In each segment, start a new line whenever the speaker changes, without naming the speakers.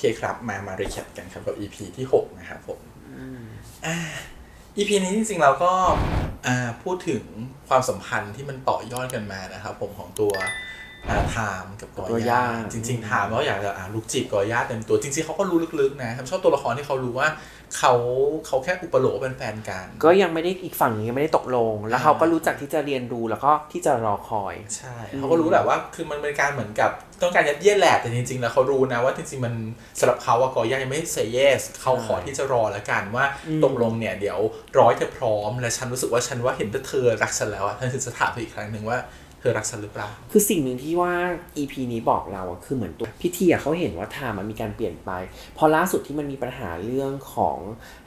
เคครับ มามาเรียกกันครับกับ EP ที่ 6 นะครับผมอ่า EP นี้จริงๆเราก็อ่าพูดถึงความสัมพันธ์ที่มันต่อยอดกันมานะครับผมของตัว อ่าไทม์กับก
ตั
อ
วย่า
ย่าจริงๆไทม์ก็อยากจะอ่าลูกจีบกอย่าเต็มตัวจริง ๆเขาก็รู้ลึกๆนะครับชอบตัวละครที่เขารู้ว่าเขาเขาแค่อุปโลกเป็นแฟนกัน
ก็ยังไม่ได้อีกฝั่งยังไม่ได้ตกลง แล้วเขาก็รู้จักที่จะเรียนรู้แล้วก็ที่จะรอคอย
ใช่เขาก็รู้แหละว่าคือมันเป็นการเหมือนกับต้องการยัดเยียดแหละแต่จริงๆ แล้วเขารู้นะว่าจริงๆมันสำหรับเขาว่ากอย่ายังไม่เซเยสเขาขอที่จะรอแล้วกันว่าตกลงเนี่ยเดี๋ยวร้อยเธอพร้อม และฉันรู้สึกว่าฉันว่าเห็นว่าเธอรักฉันแล้วอะฉันถึงจะถามเธออีกครั้งหนึ่งว่า เธอรักฉันหรือเปล่า
คือสิ่งหนึ่งที่ว่า EP นี้บอกเราอะคือเหมือนตัวพี่เทียเขาเห็นว่าไทม์มันมีการเปลี่ยนไป พอล่าสุดที่มันมีปัญหาเรื่องของ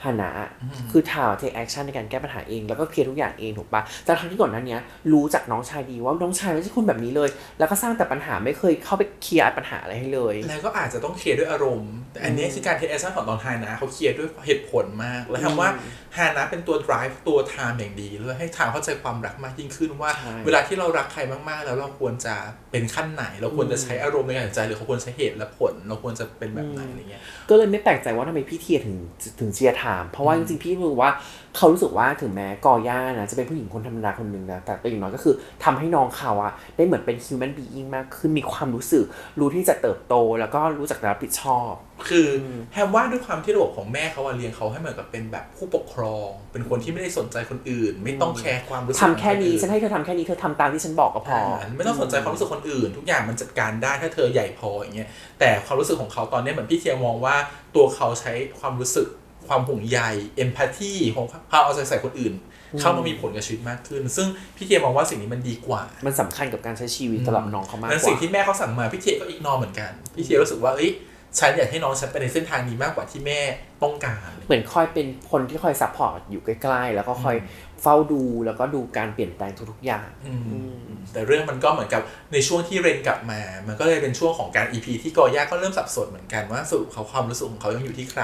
ฮานะอะคือไทม์เทคแอคชั่นในการแก้ปัญหาเอง แล้วก็เคลียร์ทุกอย่างเองถูกปะแต่ทั้งที่ก่อนหนั้นเนี้ยรู้จากน้องชายดีว่าน้องชายไม่ใช่คนแบบนี้เลย แล้วก็สร้างแต่ปัญหาไม่เคยเข้าไปเคลียร์ปัญหาอะไรให้เลย
แล้วก็อาจจะต้องเคลียร์ด้วยอารมณ์ แต่อันนี้คือการเทสแอคชั่นของตอนไฮนะเขาเคลียร์ด้วยเหตุผลมาก แล้วทำว่าฮานะเป็นตัว drive ตัวไทม์อย่างดีเลยให้ไทม์เข้าใจความรักมากยิ่งขึ้นว่า
ใช่
เวลาที่เรารักใครมากๆ แล้วเราควรจะเป็นขั้นไหน เราควรจะใช้อารมณ์ในการตัดสินใจหรือเขาควรใช้เหตุและผล เราควรจะเป็นแบบไหนอะไรเงี้ย
ก็เลยไม่แปลกใจว่าทำไมพี่เทียถึงถึงเชียร์ไทม์เพราะว่าจริงๆพี่รู้ว่า เขารู้สึกว่าถึงแม้กอย่านะจะเป็นผู้หญิงคนธรรมดาคนหนึ่งนะแต่อย่างน้อยก็คือทำให้น้องเขาอะได้เหมือนเป็น human being มากขึ้นมีความรู้สึก รู้ที่จะเติบโตแล้วก็รู้จักรับผิดชอบ
คืออแฮมว่าด้วยความที่ระบบของแม่เขาอะเลี้ยงเขาให้เหมือนกับเป็นแบบผู้ปกครอง เป็นคนที่ไม่ได้สนใจคนอื่น ไม่ต้องแคร์ความรู้สึก
ทำแค่นี้
ของ
ฉันให้เธอทำแค่นี้เธอทำตามที่ฉันบอกก็พอ
อ่าไม่ต้องสนใจความรู้สึกคนอื่น ทุกอย่างมันจัดการได้ถ้าเธอใหญ่พออย่างเงี้ยแต่ความรู้สึกของเขาตอนนี้เหมือนพี่เทียมองว่าตัวเขาใช้ความรู้สึก ความห่วงใยเอมพัตตีของเขาเอาใจใส่คนอื่น เข้ามามีผลกับชีวิตมากขึ้น ซึ่งพี่เทียมองว่าสิ่งนี้มันดีกว่า
มันสำคัญกับการใช้ชีวิตสำหรับน้องเขามาก
นั้น
ก
สิ่ง
ว่า
ที่แม่เขาสั่งมาพี่เทียก็อีกนอเหมือนกัน พี่เทียรู้สึกว่าเอ้ยฉันอยากให้น้องฉันไปในเส้นทางนี้มากกว่าที่แม่ ต้องการ
เหมือนคอยเป็นคนที่คอยซัพพอร์ตอยู่ใกล้ๆ แล้วก็คอยเฝ้าดูแล้วก็ดูการเปลี่ยนแปลงทุกๆอย่าง
อืมแต่เรื่องมันก็เหมือนกับในช่วงที่เรนกลับมา มันก็เลยเป็นช่วงของการ EP ที่กอย่าก็เริ่มสับสนเหมือนกันว่าสรุปเขาความรู้สึกของเขายังอยู่ที่ใคร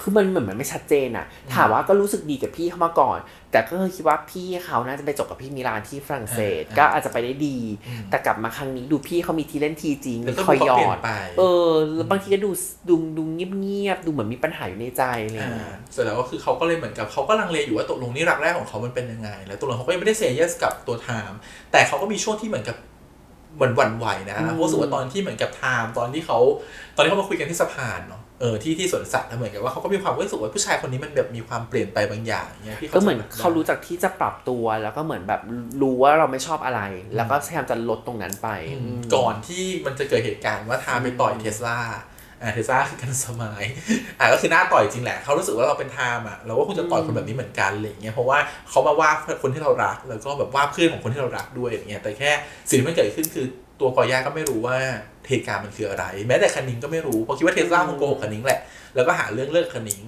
คือมันเหมือนมันไม่ชัดเจนอะถามว่าก็รู้สึกดีกับพี่เขามาก่อน แต่ก็เคยคิดว่าพี่เขาน่าจะไปจบกับพี่มิลานที่ฝรั่งเศส
อ่า
ก็อาจจะไปได้ดี
อืม
แต่กลับมาครั้งนี้ดูพี่เขามีทีเล่นทีจริง
แล้ว
มี
ก็
คอย
ดู
หย
เขา
อ
เปลี่ย
ด
นไป
เออแล้วบางทีก็ดูดูดูเงียบๆดูเหมือนมีปัญหาอยู่ในใจอะไรอย่าง
อ่า
เงี้ย
เสร็จแล้วก็คือเขาก็เลยเหมือนกับเขาก็ลังเลอยู่ว่าตกลงนี่รักแรกของเขามันเป็นยังไง แล้วตกลงเขาก็ยังไม่ได้เซเยสกับตัวไทม์แต่เขาก็มีช่วงที่เหมือนกับเหมือนหวั่นไหวนะเพราะรู้สึกว่าตอนที่เหมือนกับไทม์ตอนที่เขาตอนที่เขามาคุยกันที่สะพานเนาะเออที่ที่สวนสัตว์นะเหมือนกับว่าเขาก็มีความรู้สึกว่าผู้ชายคนนี้มันแบบมีความเปลี่ยนไปบางอย่างเนี่ยที่
ก็เหมือน
จะแบบ
เขารู้จักที่จะปรับตัวแล้วก็เหมือนแบบรู้ว่าเราไม่ชอบอะไร แล้วก็พยายามจะลดตรงนั้นไป
อืม
อืม
ก่อนที่มันจะเกิดเหตุการณ์ว่าไทม์ไปต่อยเทสลา อ่าเทสลาคือกันสมายอ่าก็คือหน้าต่อยจริงแหละเขารู้สึกว่าเราเป็นไทม์อะเราก็คงจะต่อยคนแบบนี้เหมือนกันอะไรอย่างเงี้ยเพราะว่าเขามาว่าคนที่เรารัก แล้วก็แบบว่าเพื่อนของคนที่เรารักด้วยอย่างเงี้ยแต่แค่สิ่งที่มันเกิดขึ้นคือตัวกอย่าก็ไม่รู้ว่าเหตุการณ์มันคืออะไร แม้แต่คณิงก็ไม่รู้เพราะคิดว่าเทสลาคงโกหกคณิงแหละ แล้วก็หาเรื่องเลิกคณิง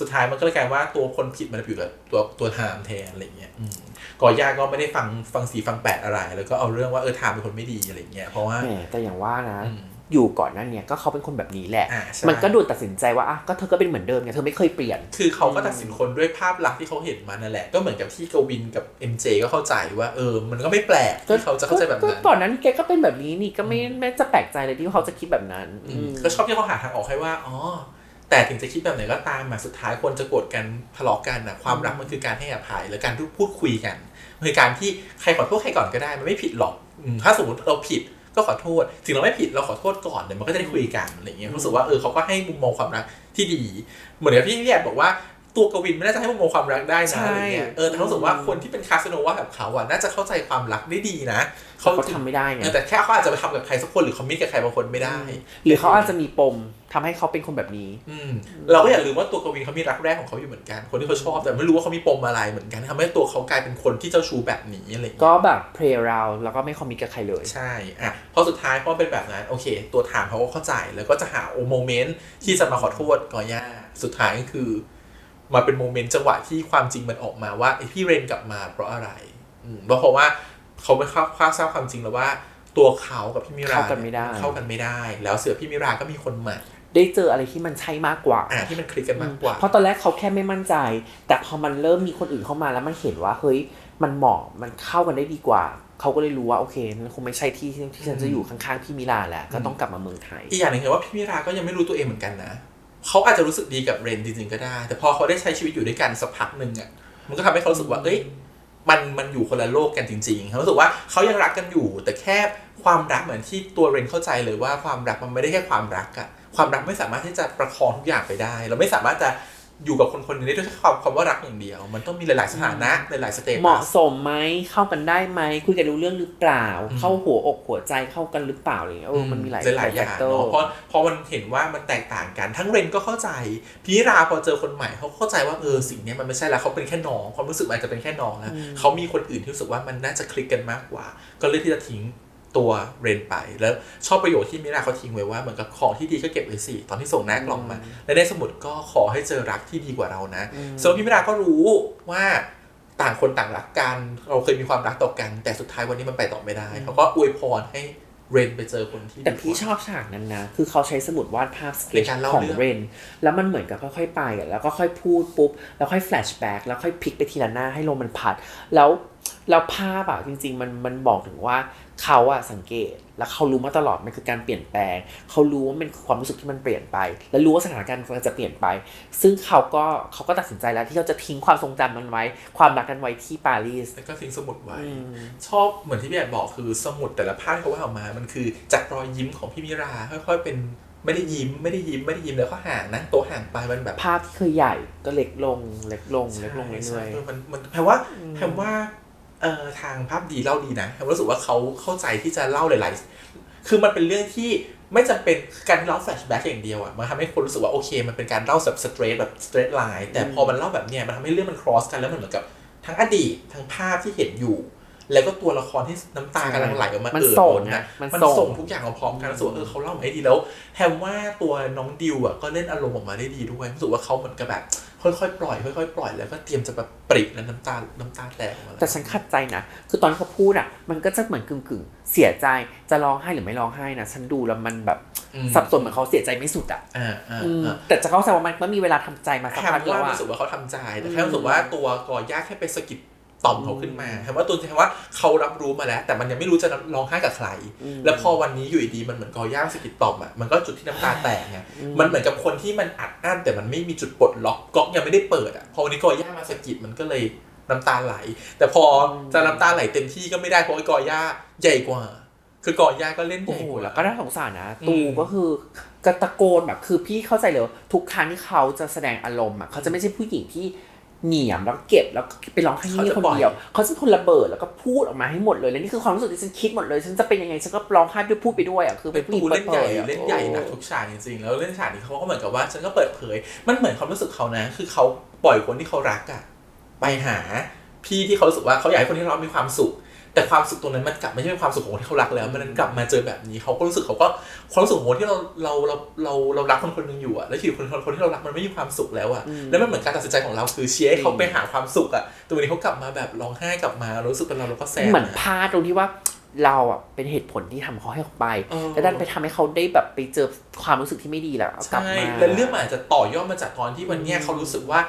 สุดท้ายมันก็เลยกลายว่าตัวคนผิดมันไปอยู่กับตัวตัวไทม์แทนอะไรอย่างเงี้ยอืมกอย่าก็ไม่ได้ฟังฟังสีฟังแปดอะไร แล้วก็เอาเรื่องว่าเออไทม์เป็นคนไม่ดีอะไรอย่างเงี้ยเพราะว่า
แหมแต่อย่างว่านะ
อืม
อยู่ก่อนหนั้นเนี่ยก็เขาเป็นคนแบบนี้แหละ
อ่าใช่
มันก็ดูตัดสินใจว่าอะก็เธอก็เป็นเหมือนเดิมไงเธอไม่เคยเปลี่ยน
คือเขาก็ตัดสินคนด้วยภาพลักษณ์ที่เขาเห็นมานั่นแหละ ก็เหมือนกับที่กวินกับ MJ ก็เข้าใจว่าเออ มันก็ไม่แปลกที่เขาจะเข้าใจแบบ
ก็
นั้น
ก่อนนั้นแกก็เป็นแบบนี้นี่ก็ไม่ไม่จะแปลกใจเลยที่เขาจะคิดแบบนั้น
อื
อื
ม
ม
ก็ชอบที่เขาหาทางออกให้ว่า อ๋อ แต่ถึงจะคิดแบบไหนก็ตามมาสุดท้ายคนจะโกรธกันทะเลาะกันนะความรักมันคือการให้อภัยและการพูดคุยกันมันคือการที่ใครขอโทษใครก่อนก็ได้มันไม่ผิดหรอกอืมถ้าสมมติเราผิด ก็ขอโทษ ถึงเราไม่ผิดเราขอโทษก่อนเดี๋ยวมันก็จะได้คุยกันอะไรเงี้ยรู้สึกว่าเออเขาก็ให้มุมมองความรักที่ดี เหมือนกับที่พี่แอบบอกว่า ตัวกวินไม่น่าจะให้มุมมองความรักได้นะอะไรเงี้ยเออแต่รู้สึกว่าคนที่เป็นคาสโนวาแบบเขาอะน่าจะเข้าใจความรักได้ดีนะ
เขาก็ทำไม่ได้ไง
เออแต่แค่เขาอาจจะไปทำกับใครสักคนหรือคอมมิตกับใครบางคนไม่ได้
หรือเขาอาจจะมีปมทำให้เขาเป็นคนแบบนี้
อืมเราก็อย่าลืมว่าตัวกวินเขามีรักแรกของเขาอยู่เหมือนกัน คนที่เขาชอบแต่ไม่รู้ว่าเขามีปมอะไรเหมือนกันทำให้ตัวเขากลายเป็นคนที่เจ้าชู้แบบนี้อะไรอย่าง
ก็
เงี้ย
แบบเพลย์เราแล้วก็ไม่คอมมิตกับใครเลย
ใช่อะพอสุดท้ายพอเป็นแบบนั้นโอเค ตัวถามเขาก็เข้าใจแล้วก็จะหาโอโมเมนต์ที่จะมาขอโทษกอย่าสุดท้ายก็คือ มาเป็นโมเมนต์จังหวะที่ความจริงมันออกมาว่าไอพี่เรนกลับมาเพราะอะไรอืมเพราะว่าเขาไม่เข้าข้าทราบความจริงแล้วว่า ตัวเขากับพี่มิรา
เข้ากันไม่ได้
เข้ากันไม่ได้ แล้วเสือพี่มิราก็มีคนใหม่
ได้เจออะไรที่มันใช่มากกว่า
อ่าที่มันคลิกกันมากกว่า
เพราะตอนแรกเขาแค่ไม่มั่นใจ แต่พอมันเริ่มมีคนอื่นเข้ามาแล้วมันเห็นว่าเฮ้ยมันเหมาะมันเข้ากันได้ดีกว่า เขาก็เลยรู้ว่าโอเคนั่นคงไม่ใช่ที่ที่ที่ฉันจะอยู่ข้างๆพี่มิลาแล้วก็ต้องกลับมาเมืองไทย
อีกอย่างหนึ่งคือว่าพี่มิราก็ยังไม่รู้ตัวเองเหมือนกันนะ เขาอาจจะรู้สึกดีกับเรนจริงๆก็ได้ แต่พอเขาได้ใช้ชีวิตอยู่ด้วยกันสักพักหนึ่งอะมันก็ทำให้เขารู้สึกว่า เอ้ยมันมันอยู่คนละโลกกันจริงๆเขารู้สึกว่าเขายังรักกันอยู่ แต่แค่ความรักเหมือนที่ตัวเรนเข้าใจเลยว่าความรักมันไม่ได้แค่ความรักอะความรักไม่สามารถที่จะประคองทุกอย่างไปได้ เราไม่สามารถจะ อยู่กับคนคนหนึงได้ด้วยแค่ความความว่ารักอย่างเดียว มันต้องมีหลาย ๆ สถานะหลาย ๆ สเต
เห
ตั
มาะ
ส
สมไหมเข้ากันได้ไหมคุยกันรู้เรื่องหรือเปล่า
อืม
เข้าหัวอกหัวใจเข้ากันหรือเปล่าอะไรเงี้ยเออมันมีหลาย
หลายๆอย่าง
แฟกเตอร์
เนาะเพราะพอมันเห็นว่ามันแตกต่างกัน ทั้งเรนก็เข้าใจพีราพอเจอคนใหม่เขาเข้าใจว่าเออสิ่งเนี้ยมันไม่ใช่แล้วเขาเป็นแค่น้องความรู้สึกมันอาจจะเป็นแค่น้องแล้วเขามีคนอื่นที่รู้สึกว่ามันน่าจะคลิกกันมากกว่า ก็เลือกที่จะทิ้ง ตัวเรนไป แล้วชอบประโยชน์ที่มิราเขาทิ้งไว้ว่าเหมือนกับของที่ดีก็เก็บไว้สิตอนที่ส่งหน้ากล่องมา และในสมุดก็ขอให้เจอรักที่ดีกว่าเรานะส่วนพี่มิราก็รู้ว่าต่างคนต่างรักกันเราเคยมีความรักต่อกัน แต่สุดท้ายวันนี้มันไปต่อไม่ได้เขาก็อวยพรให้เรนไปเจอคนที่ดี
แต่พี่
กว่า
ชอบฉากนั้นนะ คือเขาใช้สมุดวาดภาพสเก็
ใน
ต
การเล่า
ของ
เรื่อง
เรน แล้วมันเหมือนกับค่อยๆไปอะแล้วก็ค่อยพูดปุ๊บ แล้วค่อยแฟลชแบ็กแล้วค่อยพลิกไปทีละหน้าให้ลมมันพัด แล้ว แล้วภาพอะจริง ๆ มันมันบอกถึงว่าเขาอะสังเกตแล้วเขารู้มาตลอดมันคือการเปลี่ยนแปลง เขารู้ว่ามันคือความรู้สึกที่มันเปลี่ยนไป และรู้ว่าสถานการณ์มันจะเปลี่ยนไป ซึ่งเขาก็เขาก็ตัดสินใจแล้วที่เขาจะทิ้งความทรงจำนั้นไว้ ความรักนั้นไว้ที่ปารีส
แล้วก็ทิ้งสมุดไว้
อืม
ชอบเหมือนที่พี่แอดบอกคือสมุดแต่ละภาพที่เขาวาดออกมา มันคือจากรอยยิ้มของพี่มิราค่อยๆเป็นไม่ได้ยิ้มไม่ได้ยิ้มไม่ได้ยิ้มแล้วก็ห่างนะตัวห่างไปมันแบบ
ภาพที่เคยใหญ่ก็เล็กลงเล็กลงเล็กลงเรื่อย
ใช่มันมันแปลว่าแปลว่า เอ่อทางภาพดีเล่าดีนะแปลว่ารู้สึกว่าเขาเข้าใจที่จะเล่าหลาย ๆ คือมันเป็นเรื่องที่ไม่จำเป็นการเล่าแฟลชแบ็กอย่างเดียวอะมันทำให้คนรู้สึกว่าโอเค มันเป็นการเล่าแบบสเตรทแบบสเตรทไลน์แต่พอมันเล่าแบบเนี้ยมันทำให้เรื่องมันครอสกันแล้วมันเหมือนกับทั้งอดีตทั้งภาพที่เห็นอยู่ แล้วก็ตัวละครที่น้ำตากำลังไหลออกมา
มัน
เอ่อ
ส่ง
ล้น
นะ
นะ
มัน
มัน
ส่ง
ส่งทุกอย่างมาพร้อมกันรู้สึกว่าเออเขาเล่ามาให้ดีแล้วแถมว่าตัวน้องดิวอะก็เล่นอารมณ์ออกมาได้ดีด้วยรู้สึกว่าเขาเหมือนกับแบบ ค่อยๆปล่อยค่อยๆปล่อยแล้วก็เตรียมจะแบบปริแล้วน้ำตาน้ำตาแตกออกมาล้ว
แต่ฉันขัดใจนะ คือตอนเขาพูดอะ มันก็จะเหมือนกึ่งกึ่งๆ เสียใจจะร้องไห้หรือไม่ร้องไห้นะฉันดูแล้วมันแบบ
อืม
สับสนเหมือนเขาเสียใจไม่สุดอะ
อ่าอ่า
อืม
อ่า
แต่จะเข้าใจว่ามันก็มีเวลาทำใจมาสัก
แค่
พักแล้ว
ว่า
อะ
รู้สึกว่าเขาทำใจแต่แค่รู้สึกว่าตัวกอย่าแค่ไปสะกิด ต่อมเขาขึ้นมาแค่ว่าตัวแค่ว่าเขารับรู้มาแล้ว แต่มันยังไม่รู้จะร้องไห้กับใคร แล้วพอวันนี้อยู่ดีๆมันเหมือนกอย่าสะกิดต่อมอะมันก็จุดที่น้ำตาแตกไงมันเหมือนกับคนที่มันอัดอั้นแต่มันไม่มีจุดปลดล็อกก๊อกยังไม่ได้เปิดอะพอวันนี้กอย่ามาสะกิดมันก็เลยน้ำตาไหล แต่พอจะน้ำตาไหลเต็มที่ก็ไม่ได้เพราะไอ้กอย่าใหญ่กว่า คือกอย่าก็เล่นให
โอ้
ญ่
โห
กว่า
แล้วก็น่าสงสารนะ
อืม
ตูก็คือกระตะโกนแบบคือพี่เข้าใจเลยว่าทุกครั้งที่เขาจะแสดงอารมณ์อะเขาจะไม่ใช่ผู้หญิงที่ เหนียมแล้วเก็บแล้วไปร้องไห้นี่คนเดียวเขาจะคนระเบิดแล้วก็พูดออกมาให้หมดเลยและนี่คือความรู้สึกที่ฉันคิดหมดเลยฉันจะเป็นยังไงฉันก็ร้องไห้ด้วยพูดไปด้วยอะคือ
เป็
เป็นนผู้หญิง
ปูเล่นใหญ่
ปิดผยอะ
เล่นใหญ่หนักทุกฉากจริงๆแล้วเล่นฉากนี้เขาก็เหมือนกับว่าฉันก็เปิดเผย มันเหมือนความรู้สึกเขานะ คือเขาปล่อยคนที่เขารักอะไปหาพี่ที่เขารู้สึกว่าเขาอยากให้คนที่เขารักมีความสุข แต่ความสุขตรงนั้นมันกลับไม่ใช่เป็นความสุขของคนที่เขารักแล้ว มันกลับมาเจอแบบนี้เขาก็รู้สึกเขาก็ความรู้สึกของคนที่เราเราเราเราเรารักคนคนหนึงอยู่อะแล้วที่คนคนคนที่เรารักมันไม่มีความสุขแล้วอะแล้วมันเหมือนการตัดสินใจของเราคือเชียร์ให้เขาไปหาความสุขอะแตัววันนี้เขากลับมาแบบร้องไห้กลับมารู้สึกเป็นเราเราก็แซด
เหมือน
นะ
พลาดตรงที่ว่าเราอะเป็นเหตุผลที่ทำเขาให้เขาไป
เออ
แล้วดันไปทำให้เขาได้แบบไปเจอความรู้สึกที่ไม่ดีแล้วเอากลับ
ใช่
มา
และเรื่องมันอาจจะต่อยอดมาจากตอนที่วันเนี้ยเขารู้สึกว่า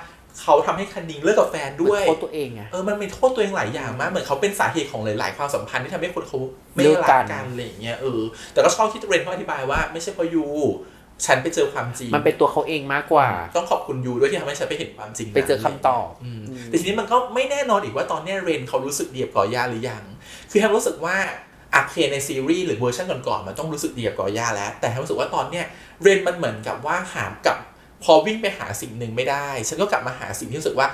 เขาทำให้คันนิงเลิกกับแฟนด้วย
เหมือนโทษตัวเองไง
เออมันมีโทษตัวเองหลายอย่างมากเหมือนเขาเป็นสาเหตุของหลาย ๆ ความสัมพันธ์ที่ทำให้คนเขาไม่
เลิก
รั
กั
ก
น
กันอะไรอย่างเงี้ยเออแต่ก็ชอบที่เรนเขาอธิบายว่าไม่ใช่เพราะยูฉันไปเจอความจริง
มันเป็นตัวเขาเองมากกว่า
ต้องขอบคุณยูด้วยที่ทำให้ฉันไปเห็นความจริง
ไปเจอคำตอบ
อืมแต่ทีนี้มันก็ไม่แน่นอนอีกว่าตอนเนี้ยเรนเขารู้สึกดีกับกอย่าหรือยัง คือแฮมรู้สึกว่าอัพเคในซีรีส์หรือเวอร์ชันก่อนๆมันต้องรู้สึกดีกับกอย่าแล้ว แต่แฮมรู้สึกว่าตอนเนี้ยเรนมันเหมือนกับว่าหามกับ พอวิ่งไปหาสิ่งหนึ่งไม่ได้ ฉันก็กลับมาหาสิ่งที่รู้สึกว่า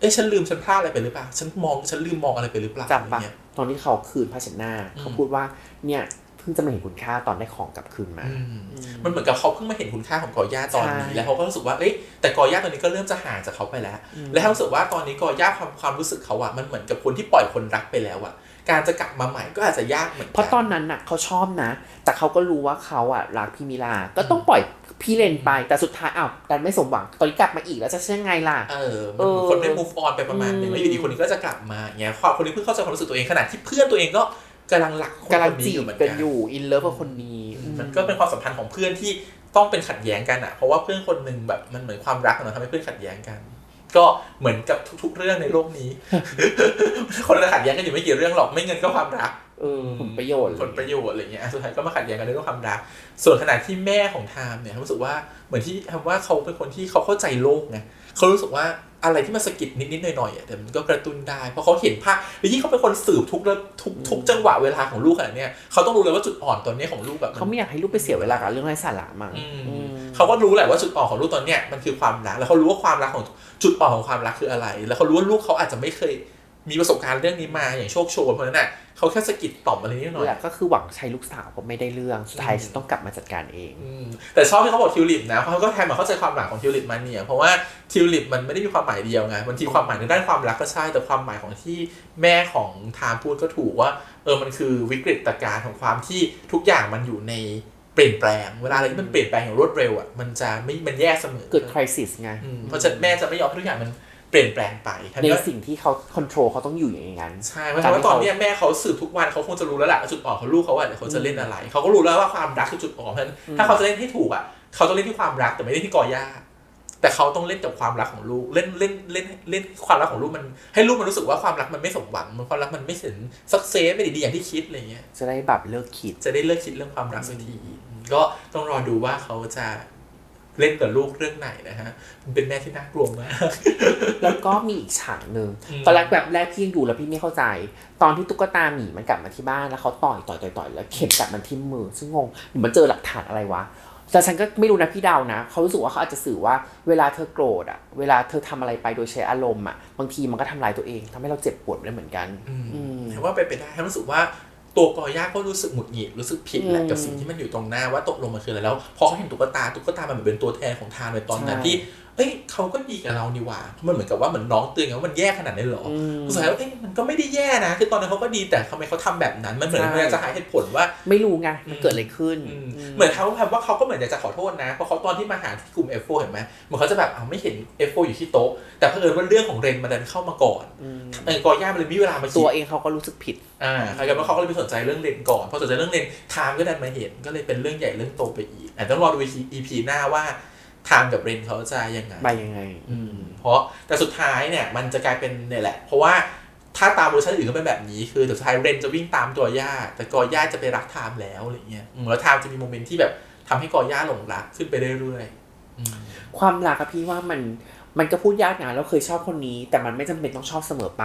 เอ้ยฉันลืมฉันพลาดอะไรไปหรือเปล่า ฉันมองฉันลืมมองอะไรไปหรือเปล่า
จำปะ
อะไรเงี้ย
ตอนที่เขาคืนผ้าเช็ดหน้าเขาพูดว่าเนี่ยเพิ่งจะมาเห็นคุณค่าตอนได้ของกลับคืนมา
อืมมันเหมือนกับเขาเพิ่งมาเห็นคุณค่าของกอย่าตอนนี้
ใช่
แล้วเขาก็รู้สึกว่า เอ้ยแต่กอย่าตอนนี้ก็เริ่มจะห่างจากเขาไปแล้ว แล้วเขารู้สึกว่าตอนนี้กอย่าความความรู้สึกเขาอะมันเหมือนกับคนที่ปล่อยคนรักไปแล้วอะการจะกลับมาใหม่ก็อาจจะยากเหมือนกั
เพราะตอนนั้นน่ะเขาชอบนะ แต่เขาก็รู้ว่าเขาอะรักพี่มิลา ก็ต้องปล่อย พี่เลนไปแต่สุดท้ายอ้าวดันไม่สมหวังตอนนี้กลับมาอีกแล้วจะเชื่อไงล่ะ
เออมันเหมือนคนได้ move on ไปประมาณหนึง
อืม
แล้วอยู่ดีคนนี้ก็จะกลับมาอย่างเงี้ยความคนนี้เพิ่งเข้าใจความรู้สึกตัวเองขนาดที่เพื่อนตัวเองก็กำลังรักคน
กำลัง
คนนี้
จี
อบยู่เหมือน
กั
กันน
อยู่อินเลิฟกับคนนี้
มันก็เป็นความสัมพันธ์ของเพื่อนที่ต้องเป็นขัดแย้งกันอะเพราะว่าเพื่อนคนหนึ่งแบบมันเหมือนความรักอะเนาะทำให้เพื่อนขัดแย้งกัน ก็เหมือนกับทุก ๆ เรื่องในโลกนี้ คนจะขัดแย้งกันอยู่ไม่กี่เรื่องหรอกไม่เงินก็ความรัก
เออผลประโยชน์
ผลประโยชน์อะไรเงี้ยอะสุดท้ายก็มาขัดแย้งกันในเรื่องความรัก ส่วนขณะที่แม่ของไทม์เนี่ยรู้สึกว่าเหมือนที่คำว่าเขาเป็นคนที่เขาเข้าใจโลกไงเขารู้สึกว่าอะไรที่มันสะกิดนิดๆหน่อยๆอะแต่มันก็กระตุ้นได้เพราะเขาเห็นภาพแล้วยิ่งเขาเป็นคนสืบทุกระทุกทุกจังหวะเวลาของลูกขนาดเนี้ยเขาต้องรู้เลยว่าจุดอ่อนตัวเนี้ยของลูกแบบ
เขาไม่อยากให้ลูกไปเสียเวลากับเรื่องไร้สาระมั้ง
อืม
อืม
เขาก็รู้แหละว่าจุดอ่อนของลูกตอนเนี้ยมันคือความรักแล้วเขารู้ว่าความรักของจุดอ่อนของความรักคืออะไร แล้วเขารู้ว่าลูกเขาอาจจะไม่เคย มีประสบการณ์เรื่องนี้มาอย่างโชคโชนเพราะฉะนั้นน่ะเขาแค่สะกิดต่อมอะไรนิดหน่อย
แล้วก็คือหวังใช้ลูกสาวก็ไม่ได้เรื่องสุดท้ายฉันต้องกลับมาจัดการเอง
อืมแต่ชอบที่เขาบอกทิวลิปนะเพราะเขาก็แทนมาเข้าใจความหมายของทิวลิปมาเนี่ยเพราะว่าทิวลิปมันไม่ได้มีความหมายเดียวไงบางทีความหมายในด้านความรักก็ใช่แต่ความหมายของที่แม่ของไทามพูดก็ถูกว่าเออมันคือวิกฤตการณ์ของความที่ทุกอย่างมันอยู่ในเปลี่ยนแปลงเวลาอะไรที่มันเปลี่ยนแปลงอย่างรวดเร็วอะมันจะไม่มันแย่เสมอ
เกิดคริสิสไง
อืมเพราะฉะนั้นแม่จะไม่ยอมให้ทุกอย่างมัน เปลี่ยนแปลงไปทั้ง
ใน
นั้น
สิ่งที่เขาคอนโทรลเขาต้องอยู่อย่างนั้น
ใช่เพราะฉะนั้นว่าตอนเนี้ยแม่เขาสืบทุกวันเขาคงจะรู้แล้วแหละว่าจุดอ่อนของลูกเขาอะเดี๋ยวเขาจะเล่นอะไร เขาก็รู้แล้วว่าความรักคือจุดอ่อนเพราะฉะนั้นถ้าเขาจะเล่นให้ถูกอะเขาต้องเล่นที่ความรักแต่ไม่ได้ที่กอย่าแต่เขาต้องเล่นกับความรักของลูกเล่นเล่นเล่นเล่นความรักของลูกมันให้ลูกมันรู้สึกว่าความรักมันไม่สมหวังมันความรักมันไม่ถึงสักเซสไม่ได้ดีอย่างที่คิดอะไรเงี้ย
จะได้แบบเลิกคิด
จะได้เลิกคิดเรื่องความรักสักทีก็ต้องรอดูว่าเขาจะ เล่นกับลูกเรื่องไหนนะฮะมันเป็นแม่ที่น่ากลัวมาก
แล้วก็มีอีกฉากหนึ่งตอนแรกแบบแรกพี่ยังดูแล้วพี่ไม่เข้าใจ ตอนที่ตุ๊กตาหมีมันกลับมาที่บ้านแล้วเขาต่อยต่อยต่อยต่อยแล้วเข็มกลับมันที่มือ ซึ่งงงหรือมันเจอหลักฐานอะไรวะแต่ฉันก็ไม่รู้นะพี่เดานะเขารู้สึกว่าเขาอาจจะสื่อว่าเวลาเธอโกรธอะเวลาเธอทำอะไรไปโดยใช้อารมณ์อะบางทีมันก็ทำลายตัวเองทำให้เราเจ็บปวดได้เหมือนกันอืม
แต่ว่าไปนไปได้ให้รู้สึกว่า ตัวกอย่าก็รู้สึกหงุดหงิดรู้สึกผิดแหละ
อืม
กับสิ่งที่มันอยู่ตรงหน้าว่าตกลงมันคืออะไรแล้ว พอเขาเห็นตุ๊กตาตุ๊กตามันเหมือนเป็นตัวแทนของทานในตอนนั้น
ใช่
ที่ เอ้ยเขาก็ดีกับเรานี่หว่าเพราะมันเหมือนกับว่าเหมือนน้องเตือนไงว่ามันแย่ขนาดนั้นเหรอ
อืม
สุดท้ายว่าเอ้ยมันก็ไม่ได้แย่นะ คือตอนนั้นเขาก็ดีแต่ทำไมเขาทำแบบนั้น มันเหมือน
ใช่
พยายามจะหาเหตุผลว่า
ไม่รู้ไงมันเกิดอะไรขึ้น
อืมเหมือนเขาแบบว่าเขาก็เหมือนอยากจะขอโทษนะเพราะเขาตอนที่มาหาที่กลุ่ม F4 เห็นไหมเหมือนเขาจะแบบเอาไม่เห็น F4 อยู่ที่โต๊ะแต่เผอิญว่าเรื่องของเรนมันดันเข้ามาก่อน
อืม
เออกอย่ามันเลยมีเวลามาคิ
ตัว
ด
เองเขาก็รู้สึกผิด
อ่าใครกันว่าเขาก็เลยไปสนใจเรื่องเรนก่อนพอสนใจเรื่องเรนไทม์ก็ดันมาเห็นก็เลยเป็นเรื่องใหญ่เรื่องโตไปอีกแต่ต้องรอดู EP หน้าว่า ไทม์กับเรนเขาจะยังไง
ไปยังไง
อืมเพราะแต่สุดท้ายเนี่ยมันจะกลายเป็นเนี่ยแหละ เพราะว่าถ้าตามเวอร์ชันอื่นก็เป็นแบบนี้ คือแต่สุดท้ายเรนจะวิ่งตามตัวย่า แต่กอย่าจะไปรักไทม์แล้วอะไรเงี้ยอืมแล้วไทม์จะมีโมเมนต์ที่แบบทำให้กอย่าหลงรักขึ้นไปเรื่อยๆอืม
ความรักอะพี่ว่ามัน มันก็พูดยากนะเราเคยชอบคนนี้ แต่มันไม่จำเป็นต้องชอบเสมอไป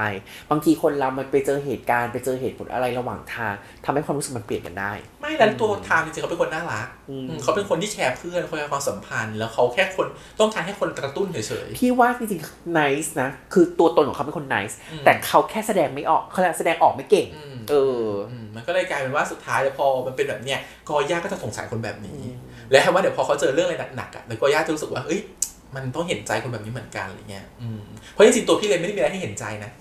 บางทีคนเรามันไปเจอเหตุการณ์ไปเจอเหตุผลอะไรระหว่างทางทำให้ความรู้สึกมันเปลี่ยนกันได้
ไม่แล้วตัวไทม์จริงๆเขาเป็นคนน่ารัก
อืม
อืมเขาเป็นคนที่แคร์เพื่อนเขาแคร์ความสัมพันธ์ แล้วเขาแค่คนต้องการให้คนกระตุ้นเฉย
พี่ว่าจริงๆ nice นะคือตัวตนของเขาเป็นคน nice
อืม
แต่เขาแค่แสดงไม่ออกเขาแสดงออกไม่เก่ง
ๆอืม
เออ
อืมมันก็เลยกลายเป็นว่าสุดท้ายแล้วพอมันเป็นแบบเนี้ยกอย่าก็จะสงสัยคนแบบนี้
อืม
และว่าเดี๋ยวพอเขาเจอเรื่องอะไรหนักๆอะแล้วกอย่าจะรู้สึกว่าเอ้ย มันต้องเห็นใจคนแบบนี้เหมือนกันอะไรเงี้ยอืมเพราะจริงๆตัวพี่เลยไม่ได้มีอะไรให้เห็นใจนะ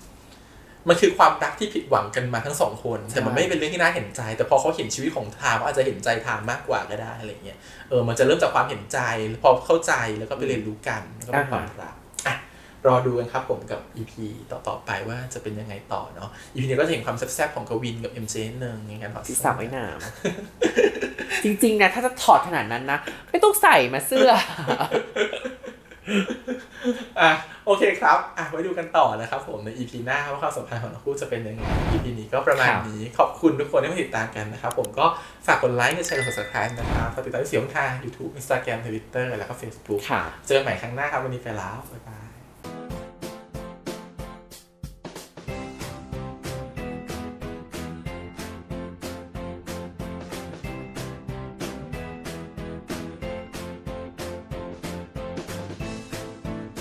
มันคือความรักที่ผิดหวังกันมาทั้งสองคน แต่มันไม่ได้เป็นเรื่องที่น่าเห็นใจ แต่พอเขาเห็นชีวิตของทามอาจจะเห็นใจทามมากกว่าก็ได้อะไรเงี้ย เออ มันจะเริ่มจากความเห็นใจ พอเข้าใจแล้วก็ไปเรียนรู้กันแล้วก็เป็นความรักอะรอดูกันครับผมกับ EP ต่อๆไปว่าจะเป็นยังไงต่อเนาะ EP นี้ก็จะเห็นความแซ่บๆของกวินกับ MJ หนึ่งในการถอด
ที่
เสื้อ
สาวไว้หนามจริงๆนะถ้าจะถอดขนาดนั้นนะ ไม่ต้องใส่มาเสื้อ
อะโอเคครับอะไว้ดูกันต่อนะครับผมใน EP หน้าว่าความสัมพันธ์ของทั้งคู่จะเป็นยังไง EP นี้ก็ประมาณ
ครับ
นี้ขอบคุณทุกคนที่มาติดตามกันนะครับ ผมก็ฝากกดไลค์กดแชร์กด subscribe นะครับฝากติดตามที่เสียงทาง YouTube Instagram Twitter แล้วก็ Facebook
ค่ะ
เจอกันใหม่ครั้งหน้าครับวันนี้ไปแล้วบ๊ายบาย